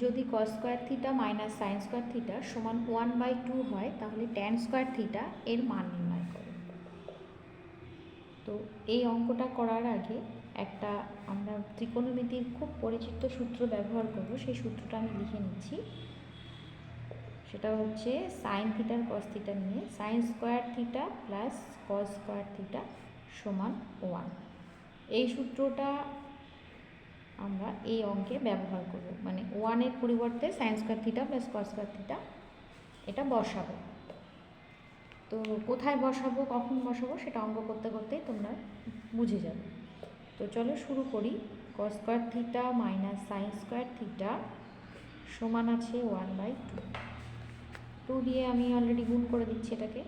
যদি cos square theta minus sine square theta সমান one by two হয়, তাহলে ট্যান স্কোয়ার থিটা এর মান নির্ণয় করো। তো এই অঙ্কটা করার আগে একটা আমরা ত্রিকোণমিতির খুব পরিচিত সূত্র ব্যবহার করব, সেই সূত্রটা আমি লিখে নিচ্ছি। সেটা হচ্ছে সাইন থিটার কস থিটা নিয়ে sine square theta plus cos square theta সমান ওয়ান এই সূত্রটা আমরা এই অঙ্কে ব্যবহার করব। মানে ওয়ানের পরিবর্তে sine square theta plus cos square theta এটা বসাবো। তো কোথায় বসাবো, কখন বসাবো সেটা অঙ্ক করতে করতেই তোমরা বুঝে যাবে। তো চলো শুরু করি। Cos square theta minus sine square theta সমান আছে ওয়ান বাই টু টু দিয়ে আমি অলরেডি গুণ করে দিচ্ছি এটাকে।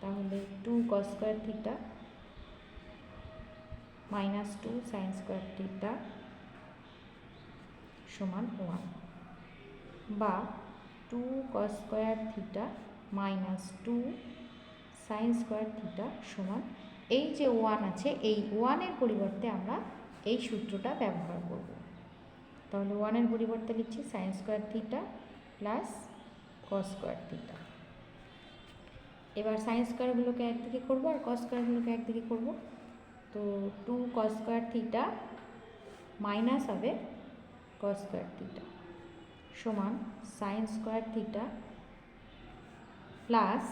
তাহলে two cos square theta minus two sine square theta সমান ওয়ান। বা two cos square theta minus two sine square theta সমান এই যে ওয়ান আছে, এই ওয়ানের পরিবর্তে আমরা এই সূত্রটা ব্যবহার করব। তাহলে ওয়ানের পরিবর্তে লিখছি sine square theta plus cos square theta এবার সাইন স্কোয়ারগুলোকে একদিকে করব আর কস স্কোয়ারগুলোকে একদিকে করব। তো two cos square theta minus হবে কস স্কোয়ার থিটা সমান sine square theta plus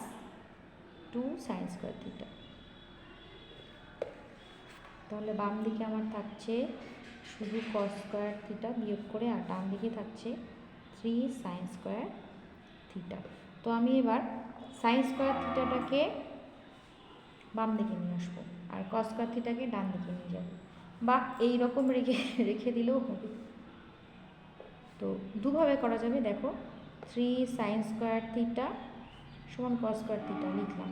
two sine square theta তাহলে বাম দিকে আমার থাকছে শুধু কস স্কোয়ার থিটা বিয়োগ করে আর ডান দিকে থাকছে থ্রি সাইন স্কোয়ার থিটা তো আমি এবার সাইন স্কোয়ার থিটাটাকে বাম দিকে নিয়ে আসব আর কস স্কোয়ার থিটাকে ডান দিকে নিয়ে যাব। বা এই রকম রেখে রেখে দিলেও হবে। তো দুভাবে করা যাবে, দেখো থ্রি সাইন স্কোয়ার থিটা সমান কস স্কোয়ার থিটা লিখলাম।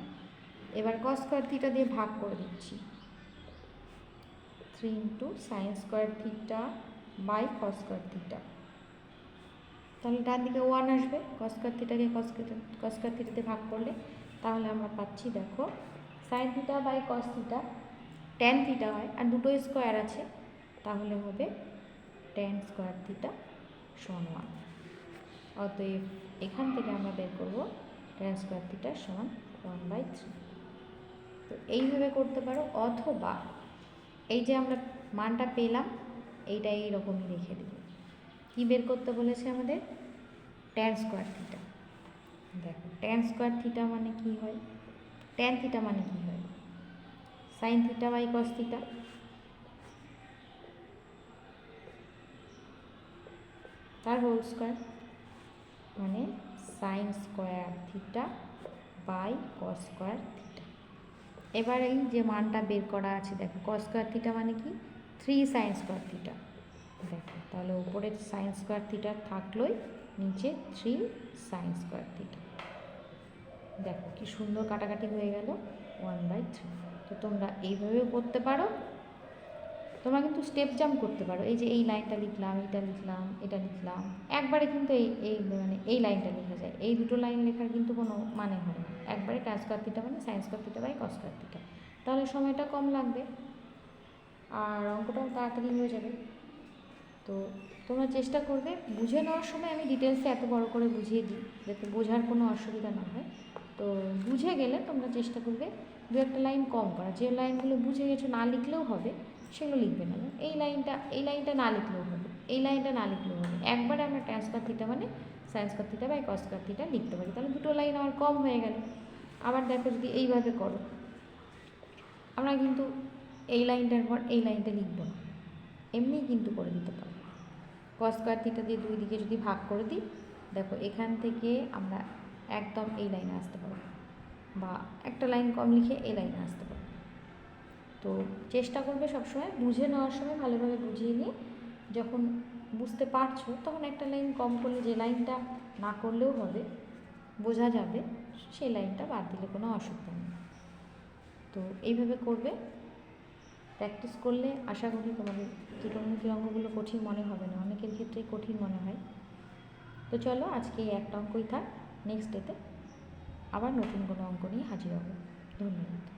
এবার কস স্কোয়ার থিটা দিয়ে ভাগ করে দিচ্ছি। Three into sine square theta by cos square theta তাহলে ডান দিকে ওয়ান আসবে কস স্কোয়ার থিটাকে কস কস স্কোয়ার থিটাতে ভাগ করলে, তাহলে আমরা পাচ্ছি, দেখো sine theta by cos theta tan theta হয়, আর দুটো স্কোয়ার আছে, তাহলে হবে টেন স্কোয়ার থিটা সমান অতএব এখান থেকে আমরা বের করব টেন স্কোয়ার থিটা সমান ওয়ান বাই থ্রি তো এইভাবে করতে পারো, অথবা এই যে আমরা মানটা পেলাম, এইটা এইরকমই রেখে দেব। কী বের করতে বলেছে আমাদের? টেন স্কোয়ার থিটা দেখো টেন স্কোয়ার থিটা মানে কি হয়? টেন থিটা মানে কি হয়? Sine theta by cos theta তার হোল স্কোয়ার মানে sine square theta by cos square theta. এবার এই যে মানটা বের করা আছে, দেখো, কস স্কোয়ার থিটা মানে কি? Three sine square theta. দেখো, তাহলে উপরে সাইন স্কোয়ার থিটা থাকলোই, নিচে থ্রি সাইন স্কোয়ার থিটা। দেখো, কি সুন্দর কাটাকাটি হয়ে গেল, ওয়ান বাই থ্রি। তো তোমরা এইভাবেও করতে পারো তোমরা কিন্তু স্টেপ জাম্প করতে পারো। এই যে এই লাইনটা লিখলাম এটা লিখলাম এটা লিখলাম। একবারে কিন্তু এই এই মানে এই লাইনটা লেখা যায়। এই দুটো লাইন লেখার কিন্তু কোনো মানে হয় না। একবারে ট্যান্স কার্তিটা মানে সায়েন্স কার্তিটা বাই কস কার্তিটা তাহলে সময়টা কম লাগবে। আর অঙ্কটাও তাড়াতাড়ি হয়ে যাবে। তো তোমরা চেষ্টা করবে। বুঝে নেওয়ার সময় আমি ডিটেলসে এত বড় করে বুঝিয়ে দিই, যাতে বোঝার কোনো অসুবিধা না হয়। তো বুঝে গেলে তোমরা চেষ্টা করবে দু একটা লাইন কম করা। যে লাইনগুলো বুঝে গেছো না লিখলেও হবে সেগুলো লিখবে না। এই লাইনটা এই লাইনটা না লিখলেও হবে। এই লাইনটা না লিখলেও হবে। একবারে আমরা ট্রান্সফার থিটা মানে সায়েন্স থিটা বা কস থিটা লিখতে পারি। তাহলে দুটো লাইন আমার কম হয়ে গেল। আবার দেখো যদি এইভাবে করো। আমরা কিন্তু এই লাইনটার পর এই লাইনটা লিখব না। এমনিই কিন্তু করে দিতে পারব। কস থিটা দিয়ে দুই দিকে যদি ভাগ করে দিই, দেখো এখান থেকে আমরা একদম এই লাইনে আসতে পারব। বা একটা লাইন কম লিখে এই লাইনে আসতে পারব। তো চেষ্টা করবে সবসময়, বুঝে নেওয়ার সময় ভালোভাবে বুঝিয়ে নিয়ে যখন বুঝতে পারছ তখন একটা লাইন কম করলে যে লাইনটা না করলেও হবে, বোঝা যাবে, সেই লাইনটা বাদ দিলে কোনো অসুবিধা নেই। তো এইভাবে করবে, প্র্যাকটিস করলে আশা করি তোমাদের ত্রিকোণমিতির অঙ্কগুলো কঠিন মনে হবে না, অনেকের ক্ষেত্রেই কঠিন মনে হয়। তো চলো আজকে এই একটা অঙ্কই থাক নেক্সট ডেতে আবার নতুন কোনো অঙ্ক নিয়ে হাজির হব। ধন্যবাদ।